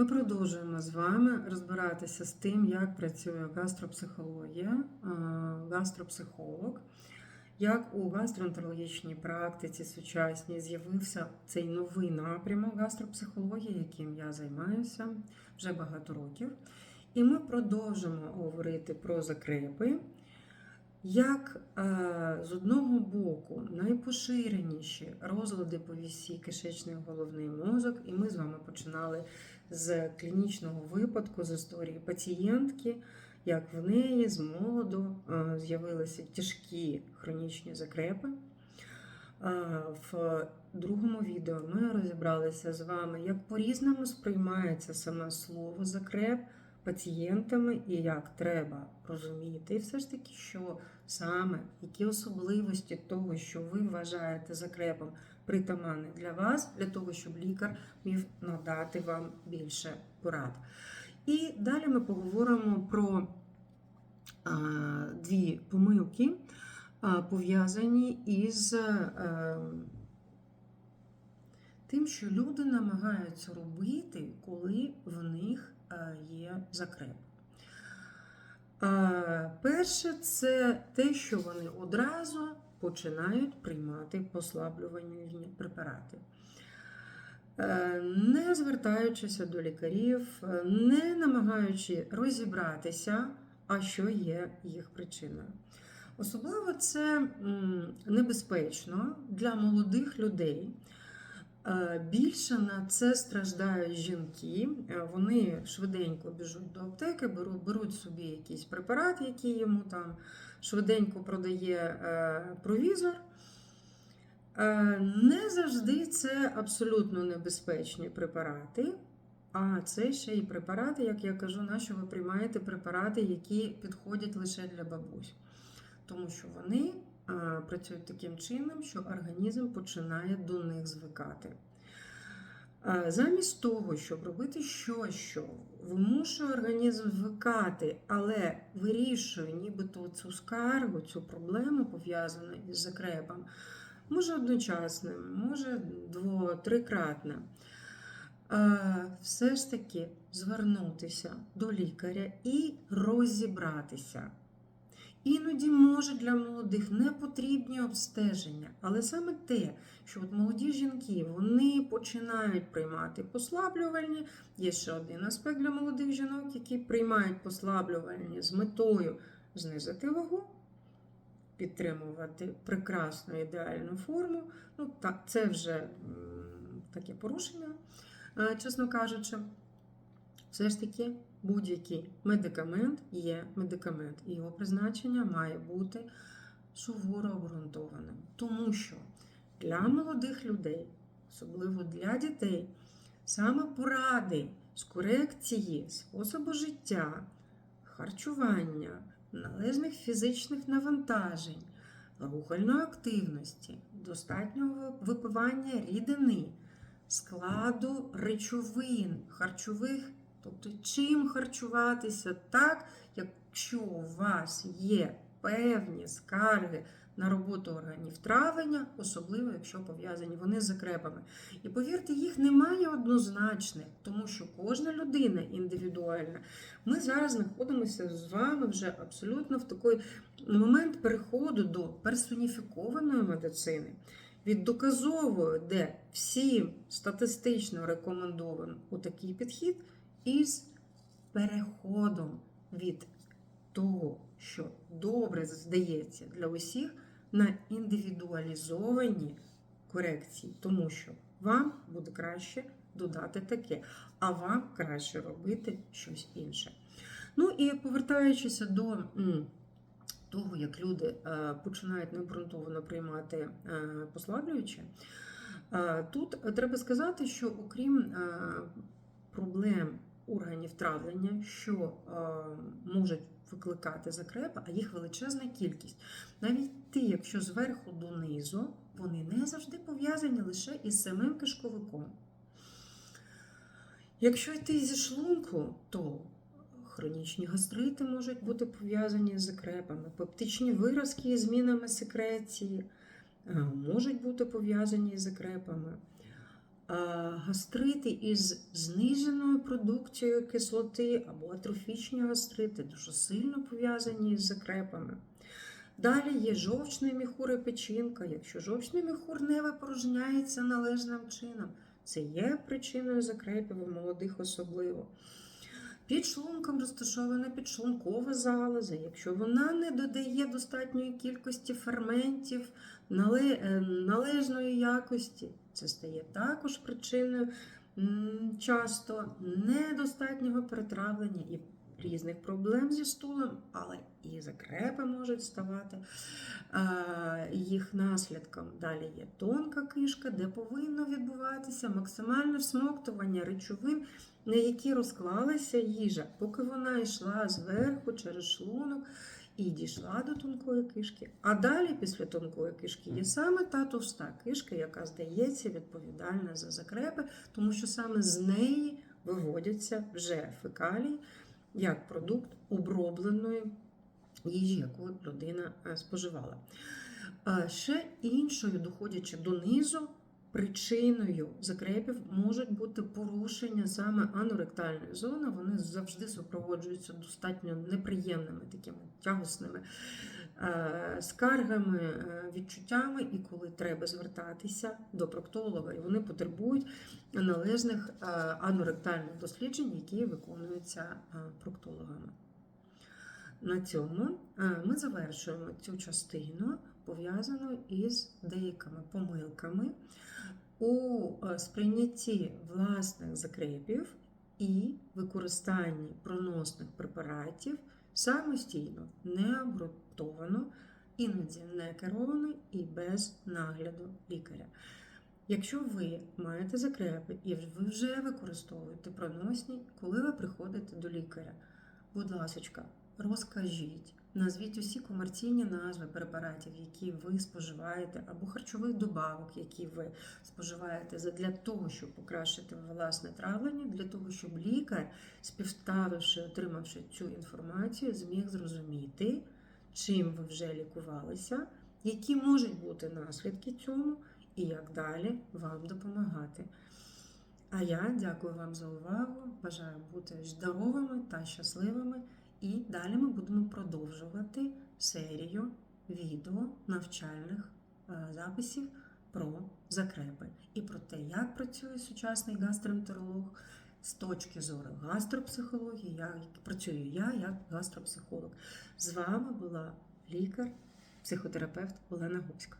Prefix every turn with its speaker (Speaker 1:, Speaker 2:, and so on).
Speaker 1: Ми продовжуємо з вами розбиратися з тим, як працює гастропсихологія, е, гастропсихолог, як у гастроентерологічній практиці сучасній з'явився цей новий напрямок гастропсихології, яким я займаюся вже багато років. І ми продовжимо говорити про закрепи. Як е, з одного боку найпоширеніші розлади по вісі кишечний головний мозок, і ми з вами починали з клінічного випадку, з історії пацієнтки, як в неї з молоду е, з'явилися тяжкі хронічні закрепи. Е, В другому відео ми розібралися з вами, як по-різному сприймається саме слово закреп пацієнтами і як треба розуміти, все ж таки, що саме які особливості того, що ви вважаєте закрепом, притаманні для вас, для того, щоб лікар міг надати вам більше порад. І далі ми поговоримо про а, дві помилки, пов'язані із а, тим, що люди намагаються робити, коли в них а, є закреп. Перше, це те, що вони одразу починають приймати послаблювальні препарати. Е, Не звертаючися до лікарів, е, не намагаючи розібратися, а що є їх причиною. Особливо це небезпечно для молодих людей. Е, Більше на це страждають жінки. Е, Вони швиденько біжуть до аптеки, беруть, собі якийсь препарат, який йому там швиденько продає е, провізор. Не завжди це абсолютно небезпечні препарати, а це ще й препарати, як я кажу, на що ви приймаєте препарати, які підходять лише для бабусь. Тому що вони працюють таким чином, що організм починає до них звикати. Замість того, щоб робити щось, що вимушує організм звикати, але вирішує нібито цю скаргу, цю проблему, пов'язану із закрепом, може одночасним, може дво-трикратним. Все ж таки звернутися до лікаря і розібратися. Іноді може для молодих не потрібні обстеження, але саме те, що от молоді жінки вони починають приймати послаблювальні. Є ще один аспект для молодих жінок, які приймають послаблювальні з метою знизити вагу, підтримувати прекрасну ідеальну форму. Ну, так, це вже таке порушення, е, чесно кажучи. Все ж таки, будь-який медикамент є медикамент, і його призначення має бути суворо обґрунтованим. Тому що для молодих людей, особливо для дітей, саме поради з корекції способу життя, харчування, належних фізичних навантажень, рухальної активності, достатнього випивання рідини, складу речовин, харчових. Тобто, чим харчуватися так, якщо у вас є певні скарги на роботу органів травлення, особливо якщо пов'язані вони з закрепами. І повірте, їх немає однозначних, тому що кожна людина індивідуальна. Ми зараз знаходимося з вами вже абсолютно в такий момент переходу до персоніфікованої медицини. Від доказової, де всім статистично рекомендовано у такий підхід, із переходом від того, що добре здається для усіх, на індивідуалізовані корекції, тому що вам буде краще додати таке, а вам краще робити щось інше. Ну і повертаючися до того, як люди е, починають необґрунтовано приймати е, послаблюючі, е, тут треба сказати, що окрім проблем органів травлення, що е, можуть викликати закрепи, а їх величезна кількість. Навіть ті, якщо зверху донизу, вони не завжди пов'язані лише із самим кишковиком. Якщо йти зі шлунку, то хронічні гастрити можуть бути пов'язані з закрепами, пептичні виразки із змінами секреції е, можуть бути пов'язані з закрепами. Гастрити із зниженою продукцією кислоти або атрофічні гастрити, дуже сильно пов'язані з закрепами. Далі є жовчний міхур і печінка. Якщо жовчний міхур не випорожняється належним чином, це є причиною закрепів у молодих особливо. Під шлунком розташована підшлункова залоза. Якщо вона не додає достатньої кількості ферментів е, належної якості, це стає також причиною часто недостатнього перетравлення і різних проблем зі стулом, але і закрепи можуть ставати їх наслідком. Далі є тонка кишка, де повинно відбуватися максимальне всмоктування речовин, на які розклалася їжа, поки вона йшла зверху через шлунок і дійшла до тонкої кишки. А далі, після тонкої кишки, є саме та товста кишка, яка здається відповідальна за закрепи, тому що саме з неї виводяться вже фекалії як продукт обробленої їжі, яку людина е, споживала. Е, Ще іншою, доходячи донизу, причиною закрепів можуть бути порушення саме аноректальної зони. Вони завжди супроводжуються достатньо неприємними такими тягосними е, скаргами, е, відчуттями, і коли треба звертатися до проктолога, і вони потребують належних е, аноректальних досліджень, які виконуються проктологами. На цьому ми завершуємо цю частину, пов'язану із деякими помилками у е, сприйнятті власних закрепів і використанні проносних препаратів самостійно, не обґрунтовано, іноді не керовано і без нагляду лікаря. Якщо ви маєте закрепи і ви вже використовуєте проносні, коли ви приходите до лікаря, будь ласка, розкажіть, назвіть усі комерційні назви препаратів, які ви споживаєте, або харчових добавок, які ви споживаєте, для того, щоб покращити власне травлення, для того, щоб лікар, співставивши, отримавши цю інформацію, зміг зрозуміти, чим ви вже лікувалися, які можуть бути наслідки цьому і як далі вам допомагати. А я дякую вам за увагу. Бажаю бути здоровими та щасливими. І далі ми будемо продовжувати серію відео навчальних е, записів про закрепи і про те, як працює сучасний гастроентеролог з точки зору гастропсихології, як працюю я як гастропсихолог. З вами була лікар, психотерапевт Олена Гуська.